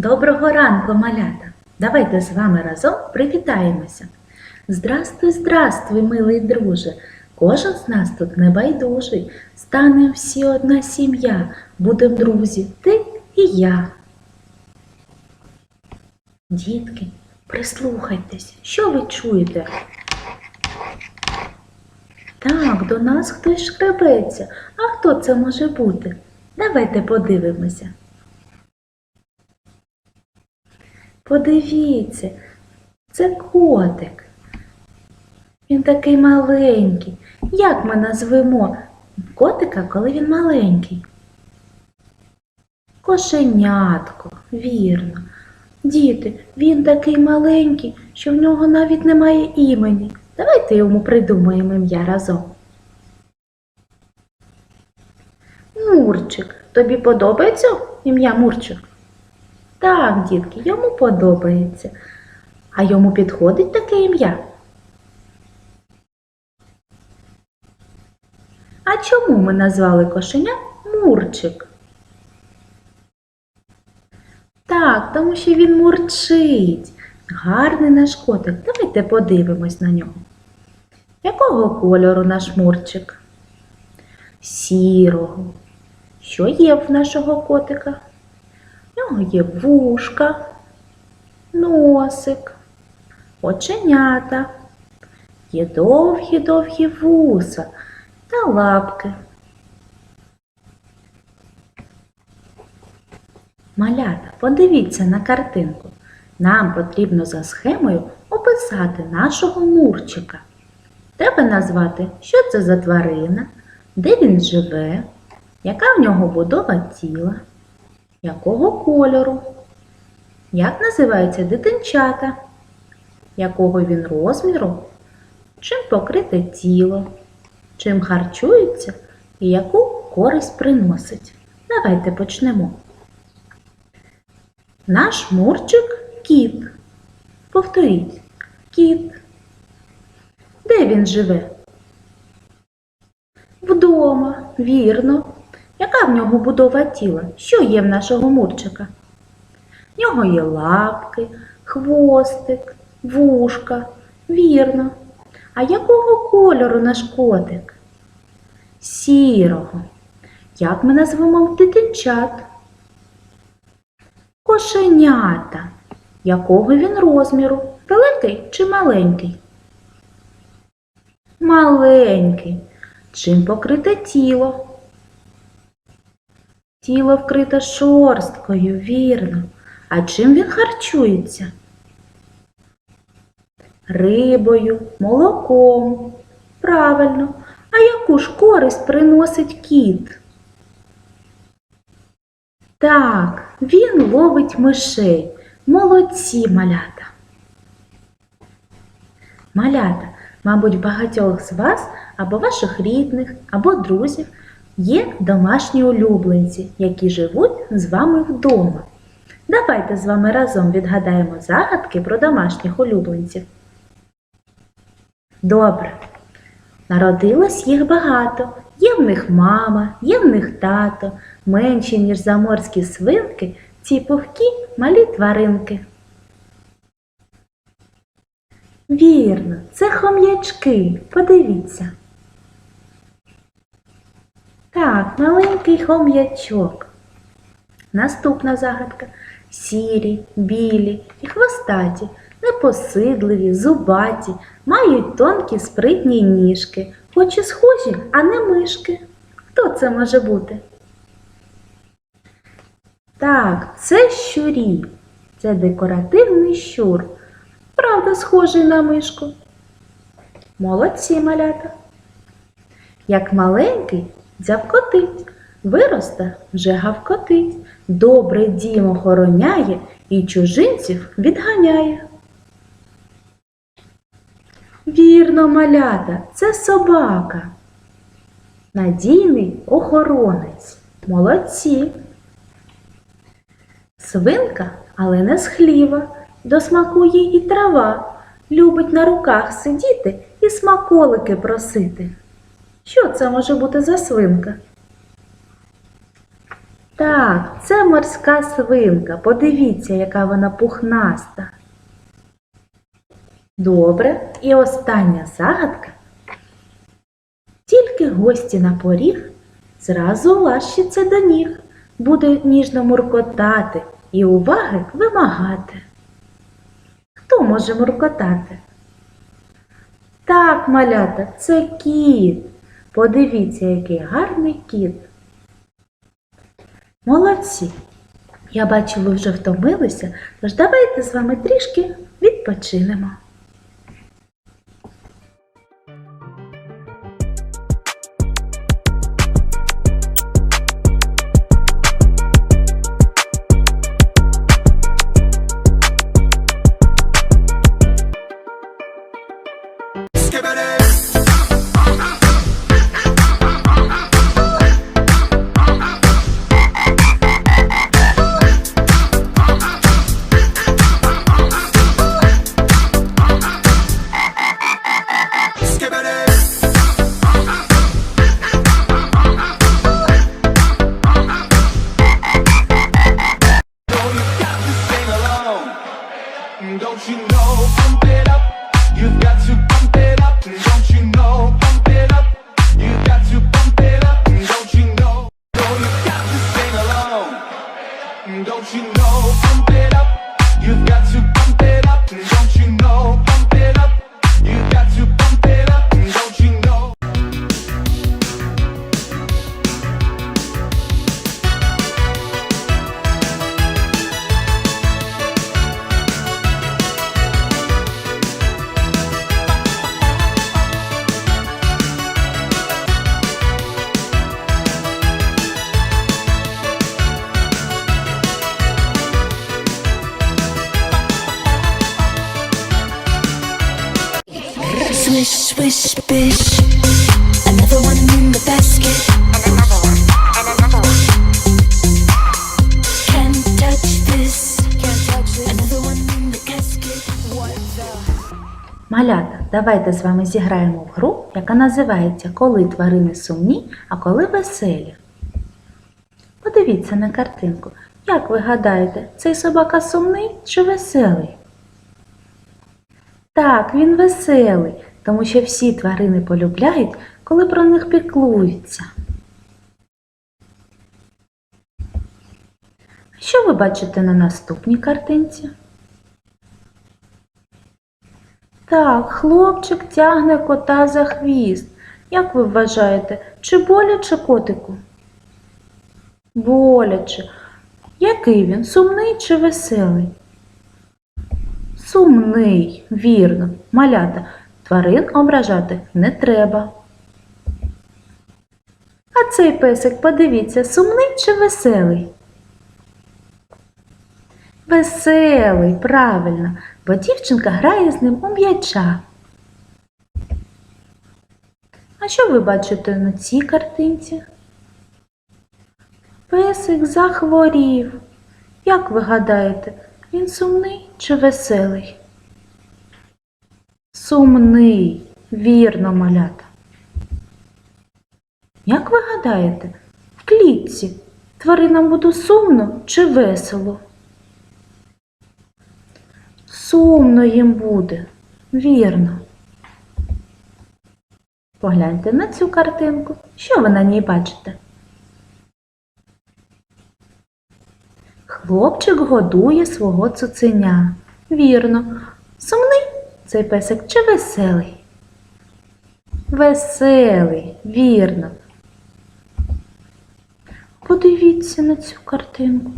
Доброго ранку, малята! Давайте з вами разом привітаємося. Здрастуй, здрастуй, милий друже! Кожен з нас тут небайдужий. Станем всі одна сім'я, будем друзі, ти і я. Дітки, прислухайтесь, що ви чуєте? Так, до нас хтось шкребеться. А хто це може бути? Давайте подивимося. Подивіться, це котик. Він такий маленький. Як ми назвемо котика, коли він маленький? Кошенятко, вірно. Діти, він такий маленький, що в нього навіть немає імені. Давайте йому придумаємо ім'я разом. Мурчик. Тобі подобається ім'я Мурчик? Так, дітки, йому подобається. А йому підходить таке ім'я? А чому ми назвали кошеня Мурчик? Так, тому що він мурчить. Гарний наш котик. Давайте подивимось на нього. Якого кольору наш мурчик? Сірого. Що є в нашого котика? Нього є вушка, носик, оченята, є довгі-довгі вуса та лапки. Малята, подивіться на картинку. Нам потрібно за схемою описати нашого мурчика. Треба назвати, що це за тварина, де він живе, яка в нього будова тіла, якого кольору, як називаються дитинчата, якого він розміру, чим покрите тіло, чим харчується і яку користь приносить. Давайте почнемо. Наш мурчик кіт. Повторіть кіт. Де він живе? Вдома, вірно. Яка в нього будова тіла? Що є в нашого мурчика? В нього є лапки, хвостик, вушка. Вірно. А якого кольору наш котик? Сірого. Як ми назвемо дитинчат? Кошенята. Якого він розміру? Великий чи маленький? Маленький. Чим покрите тіло? Тіло вкрите шорсткою, вірно. А чим він харчується? Рибою, молоком. Правильно. А яку ж користь приносить кіт? Так, він ловить мишей. Молодці малята. Малята, мабуть, багатьох з вас або ваших рідних, або друзів є домашні улюбленці, які живуть з вами вдома. Давайте з вами разом відгадаємо загадки про домашніх улюбленців. Добре. Народилось їх багато. Є в них мама, є в них тато, менші, ніж заморські свинки, ці пухкі малі тваринки. Вірно, це хом'ячки. Подивіться. Так, маленький хом'ячок. Наступна загадка. Сірі, білі і хвостаті, непосидливі, зубаті, мають тонкі спритні ніжки, хоч і схожі, а не мишки. Хто це може бути? Так, це щурі. Це декоративний щур. Правда, схожий на мишку. Молодці малята. Як маленький дзявкотить, виросте вже гавкотить, добре дім охороняє і чужинців відганяє. Вірно, малята, це собака. Надійний охоронець. Молодці. Свинка, але не схліва, до смаку їй і трава, любить на руках сидіти і смаколики просити. Що це може бути за свинка? Так, це морська свинка. Подивіться, яка вона пухнаста. Добре, і остання загадка. Тільки гості на поріг зразу лащиться до ніг, буде ніжно муркотати і уваги вимагати. Хто може муркотати? Так, малята, це кіт. Подивіться, який гарний кіт. Молодці! Я бачу, ви вже втомилися, тож давайте з вами трішки відпочинемо. Swish, swish, bish. Another one in the basket. Малята, давайте з вами зіграємо в гру, яка називається Коли тварини сумні, а коли веселі. Подивіться на картинку. Як ви гадаєте, цей собака сумний чи веселий? Так, він веселий, тому що всі тварини полюбляють, коли про них піклуються. Що ви бачите на наступній картинці? Так, хлопчик тягне кота за хвіст. Як ви вважаєте, чи боляче котику? Боляче. Який він? Сумний чи веселий? Сумний, вірно. Малята, тварин ображати не треба. А цей песик, подивіться, сумний чи веселий? Веселий, правильно, бо дівчинка грає з ним у м'яча. А що ви бачите на цій картинці? Песик захворів. Як ви гадаєте, він сумний чи веселий? Сумний, вірно, малята. Як ви гадаєте, в клітці тваринам буде сумно чи весело? Сумно їм буде, вірно. Погляньте на цю картинку. Що ви на ній бачите? Хлопчик годує свого цуценя. Вірно. Сумний цей песик чи веселий? Веселий, вірно. Подивіться на цю картинку.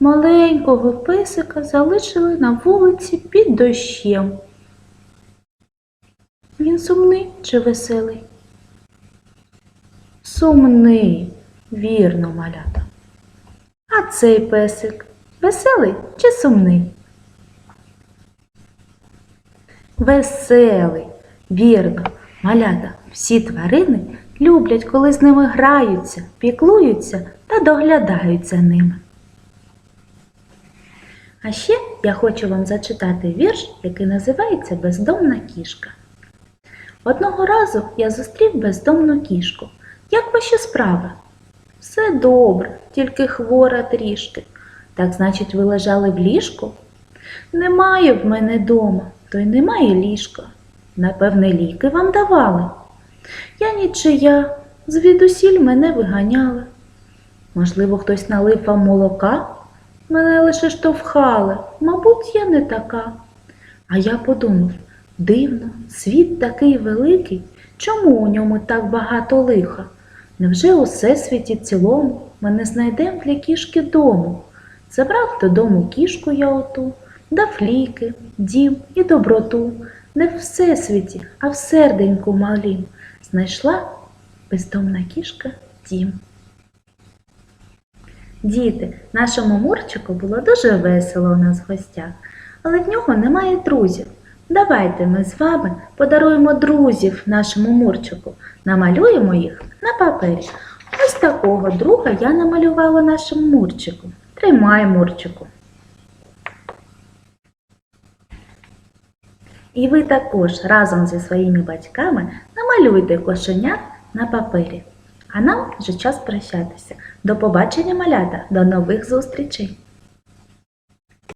Маленького песика залишили на вулиці під дощем. Він сумний чи веселий? Сумний, вірно, малята. А цей песик веселий чи сумний? Веселий, вірно, малята. Всі тварини люблять, коли з ними граються, піклуються та доглядають за ними. А ще я хочу вам зачитати вірш, який називається Бездомна кішка. Одного разу я зустрів бездомну кішку. Як ваші справи? Все добре, тільки хвора трішки. Так значить, ви лежали в ліжку? Немає в мене дома, то й немає ліжка. Напевне, ліки вам давали. Я нічия, звідусіль мене виганяли. Можливо, хтось налив вам молока? Мене лише штовхали, мабуть, я не така. А я подумав, дивно, світ такий великий, чому у ньому так багато лиха? Невже у всесвіті цілому ми не знайдем для кішки дому? Забрав додому кішку я оту, дав ліки, дім і доброту. Не в всесвіті, а в серденьку малім знайшла бездомна кішка дім. Діти, нашому Мурчику було дуже весело у нас в гостях, але в нього немає друзів. Давайте ми з вами подаруємо друзів нашому Мурчику, намалюємо їх на папері. Ось такого друга я намалювала нашому Мурчику. Тримай, Мурчику. І ви також разом зі своїми батьками намалюйте кошенят на папері. А нам вже час прощатися. До побачення, малята, до нових зустрічей!